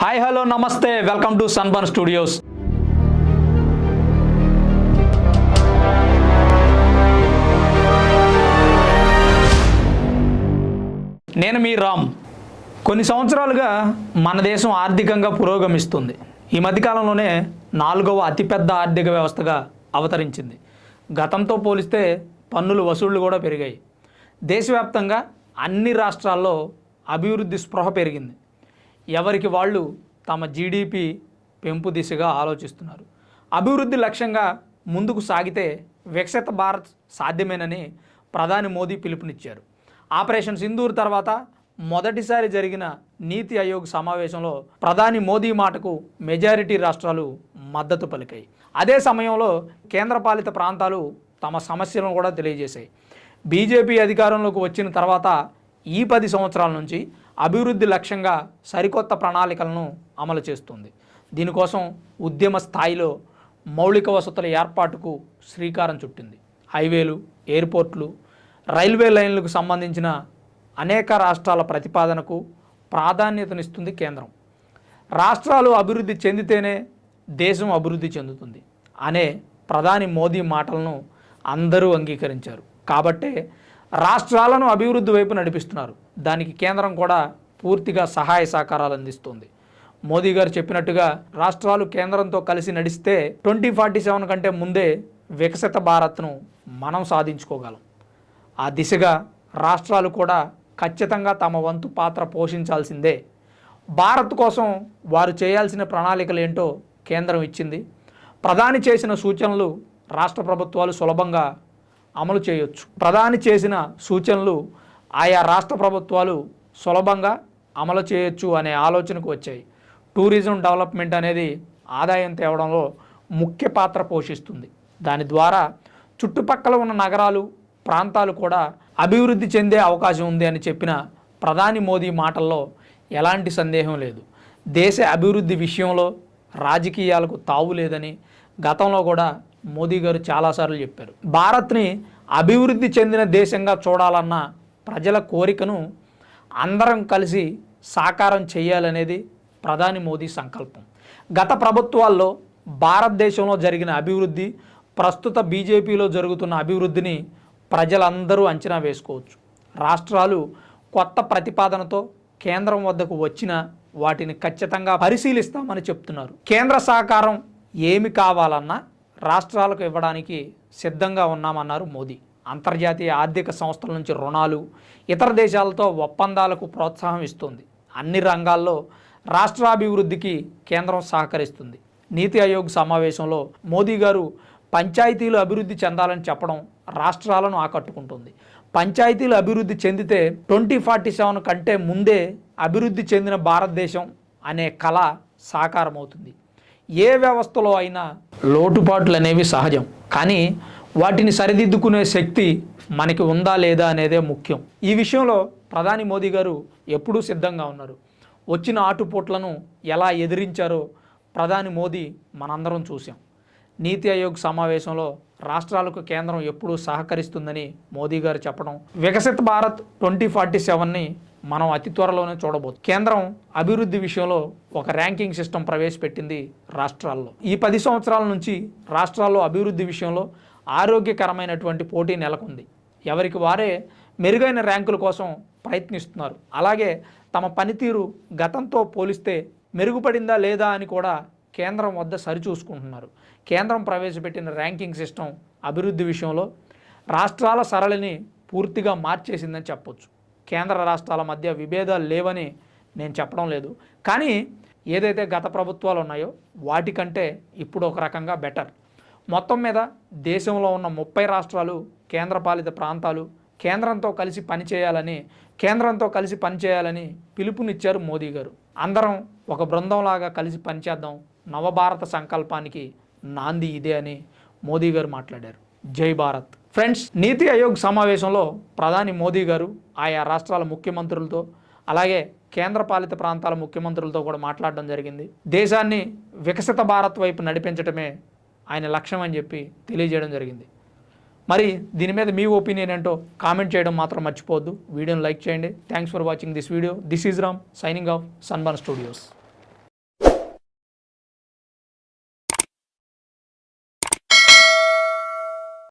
Hi hello నమస్తే. Welcome to Sunburn Studios. నేను మీ రామ్. కొన్ని సంవత్సరాలుగా మన దేశం ఆర్థికంగా పురోగమిస్తుంది. ఈ మధ్యకాలంలోనే నాలుగవ అతిపెద్ద ఆర్థిక వ్యవస్థగా అవతరించింది. గతంతో పోలిస్తే పన్నులు వసూళ్ళు కూడా పెరిగాయి. దేశవ్యాప్తంగా అన్ని రాష్ట్రాల్లో అభివృద్ధి స్పృహ పెరిగింది. ఎవరికి వాళ్ళు తమ జీడిపి పెంపు దిశగా ఆలోచిస్తున్నారు. అభివృద్ధి లక్ష్యంగా ముందుకు సాగితే వికసిత భారత్ సాధ్యమేనని ప్రధాని మోదీ పిలుపునిచ్చారు. ఆపరేషన్ సింధూర్ తర్వాత మొదటిసారి జరిగిన నీతి ఆయోగ్ సమావేశంలో ప్రధాని మోదీ మాటకు మెజారిటీ రాష్ట్రాలు మద్దతు పలికాయి. అదే సమయంలో కేంద్రపాలిత ప్రాంతాలు తమ సమస్యలను కూడా తెలియజేశాయి. బీజేపీ అధికారంలోకి వచ్చిన తర్వాత ఈ పది సంవత్సరాల నుంచి అభివృద్ధి లక్ష్యంగా సరికొత్త ప్రణాళికలను అమలు చేస్తుంది. దీనికోసం ఉద్యమ స్థాయిలో మౌలిక వసతుల ఏర్పాటుకు శ్రీకారం చుట్టింది. హైవేలు ఎయిర్పోర్ట్లు రైల్వే లైన్లకు సంబంధించిన అనేక రాష్ట్రాల ప్రతిపాదనకు ప్రాధాన్యతనిస్తుంది కేంద్రం. రాష్ట్రాలు అభివృద్ధి చెందితేనే దేశం అభివృద్ధి చెందుతుంది అనే ప్రధాని మోదీ మాటలను అందరూ అంగీకరించారు. కాబట్టే రాష్ట్రాలను అభివృద్ధి వైపు నడిపిస్తున్నారు. దానికి కేంద్రం కూడా పూర్తిగా సహాయ సహకారాలు అందిస్తుంది. మోదీ గారు చెప్పినట్టుగా రాష్ట్రాలు కేంద్రంతో కలిసి నడిస్తే ట్వంటీ ఫార్టీ సెవెన్ కంటే ముందే వికసిత భారత్ను మనం సాధించుకోగలం. ఆ దిశగా రాష్ట్రాలు కూడా ఖచ్చితంగా తమ వంతు పాత్ర పోషించాల్సిందే. భారత్ కోసం వారు చేయాల్సిన ప్రణాళికలు ఏంటో కేంద్రం ఇచ్చింది. ప్రధాని చేసిన సూచనలు రాష్ట్ర ప్రభుత్వాలు సులభంగా అమలు చేయొచ్చు. ప్రధాని చేసిన సూచనలు ఆయా రాష్ట్ర ప్రభుత్వాలు సులభంగా అమలు చేయొచ్చు అనే ఆలోచనకు వచ్చాయి. టూరిజం డెవలప్మెంట్ అనేది ఆదాయం తేవడంలో ముఖ్య పాత్ర పోషిస్తుంది. దాని ద్వారా చుట్టుపక్కల ఉన్న నగరాలు ప్రాంతాలు కూడా అభివృద్ధి చెందే అవకాశం ఉంది అని చెప్పిన ప్రధాని మోదీ మాటల్లో ఎలాంటి సందేహం లేదు. దేశ అభివృద్ధి విషయంలో రాజకీయాలకు తావు లేదని గతంలో కూడా మోదీ గారు చాలాసార్లు చెప్పారు భారత్ని అభివృద్ధి చెందిన దేశంగా చూడాలన్న ప్రజల కోరికను అందరం కలిసి సాకారం చేయాలనేది ప్రధాని మోదీ సంకల్పం. గత ప్రభుత్వాల్లో భారతదేశంలో జరిగిన అభివృద్ధి ప్రస్తుత బీజేపీలో జరుగుతున్న అభివృద్ధిని ప్రజలందరూ అంచనా వేసుకోవచ్చు. రాష్ట్రాలు కొత్త ప్రతిపాదనతో కేంద్రం వద్దకు వచ్చిన వాటిని ఖచ్చితంగా పరిశీలిస్తామని చెప్తున్నారు. కేంద్ర సహకారం ఏమి కావాలన్నా రాష్ట్రాలకు ఇవ్వడానికి సిద్ధంగా ఉన్నామన్నారు మోదీ. అంతర్జాతీయ ఆర్థిక సంస్థల నుంచి రుణాలు ఇతర దేశాలతో ఒప్పందాలకు ప్రోత్సాహం ఇస్తుంది. అన్ని రంగాల్లో రాష్ట్రాభివృద్ధికి కేంద్రం సహకరిస్తుంది. నీతి ఆయోగ్ సమావేశంలో మోదీ గారు పంచాయతీలు అభివృద్ధి చెందాలని చెప్పడం రాష్ట్రాలను ఆకట్టుకుంటుంది. పంచాయతీలు అభివృద్ధి చెందితే ట్వంటీ ఫార్టీ సెవెన్ కంటే ముందే అభివృద్ధి చెందిన భారతదేశం అనే కళ సాకారమవుతుంది. ఏ వ్యవస్థలో అయినా లోటుపాట్లు అనేవి సహజం. కానీ వాటిని సరిదిద్దుకునే శక్తి మనకి ఉందా లేదా అనేదే ముఖ్యం. ఈ విషయంలో ప్రధాని మోదీ గారు ఎప్పుడూ సిద్ధంగా ఉన్నారు. వచ్చిన ఆటుపోట్లను ఎలా ఎదిరించారో ప్రధాని మోదీ మనందరం చూసాం నీతి ఆయోగ్ సమావేశంలో రాష్ట్రాలకు కేంద్రం ఎప్పుడూ సహకరిస్తుందని మోదీ గారు చెప్పడం వికసిత్ భారత్ ట్వంటీ ఫార్టీ సెవెన్ని మనం అతి త్వరలోనే చూడబోతుంది కేంద్రం అభివృద్ధి విషయంలో ఒక ర్యాంకింగ్ సిస్టమ్ ప్రవేశపెట్టింది రాష్ట్రాల్లో. ఈ పది సంవత్సరాల నుంచి రాష్ట్రాల్లో అభివృద్ధి విషయంలో ఆరోగ్యకరమైనటువంటి పోటీ నెలకొంది. ఎవరికి వారే మెరుగైన ర్యాంకుల కోసం ప్రయత్నిస్తున్నారు. అలాగే తమ పనితీరు గతంతో పోలిస్తే మెరుగుపడిందా లేదా అని కూడా కేంద్రం వద్ద సరిచూసుకుంటున్నారు. కేంద్రం ప్రవేశపెట్టిన ర్యాంకింగ్ సిస్టమ్ అభివృద్ధి విషయంలో రాష్ట్రాల సరళిని పూర్తిగా మార్చేసిందని చెప్పొచ్చు. కేంద్ర రాష్ట్రాల మధ్య విభేదాలు లేవని నేను చెప్పడం లేదు. కానీ ఏదైతే గత ప్రభుత్వాలు ఉన్నాయో వాటికంటే ఇప్పుడు ఒక రకంగా బెటర్. మొత్తం మీద దేశంలో ఉన్న ముప్పై రాష్ట్రాలు కేంద్రపాలిత ప్రాంతాలు కేంద్రంతో కలిసి పనిచేయాలని కేంద్రంతో కలిసి పనిచేయాలని పిలుపునిచ్చారు మోదీ గారు. అందరం ఒక బృందంలాగా కలిసి పనిచేద్దాం నవభారత సంకల్పానికి నాంది ఇదే అని మోదీ గారు మాట్లాడారు. జై భారత్. ఫ్రెండ్స్ నీతి ఆయోగ్ సమావేశంలో ప్రధాని మోదీ గారు ఆయా రాష్ట్రాల ముఖ్యమంత్రులతో అలాగే కేంద్రపాలిత ప్రాంతాల ముఖ్యమంత్రులతో కూడా మాట్లాడడం జరిగింది. దేశాన్ని వికసిత భారత్ వైపు నడిపించడమే ఆయన లక్ష్యం అని చెప్పి తెలియజేయడం జరిగింది. మరి దీని మీద మీ ఒపీనియన్ ఏంటో కామెంట్ చేయడం మాత్రం మర్చిపోవద్దు. వీడియోని లైక్ చేయండి. Thanks for watching this video this is Ram signing off Sunburn Studios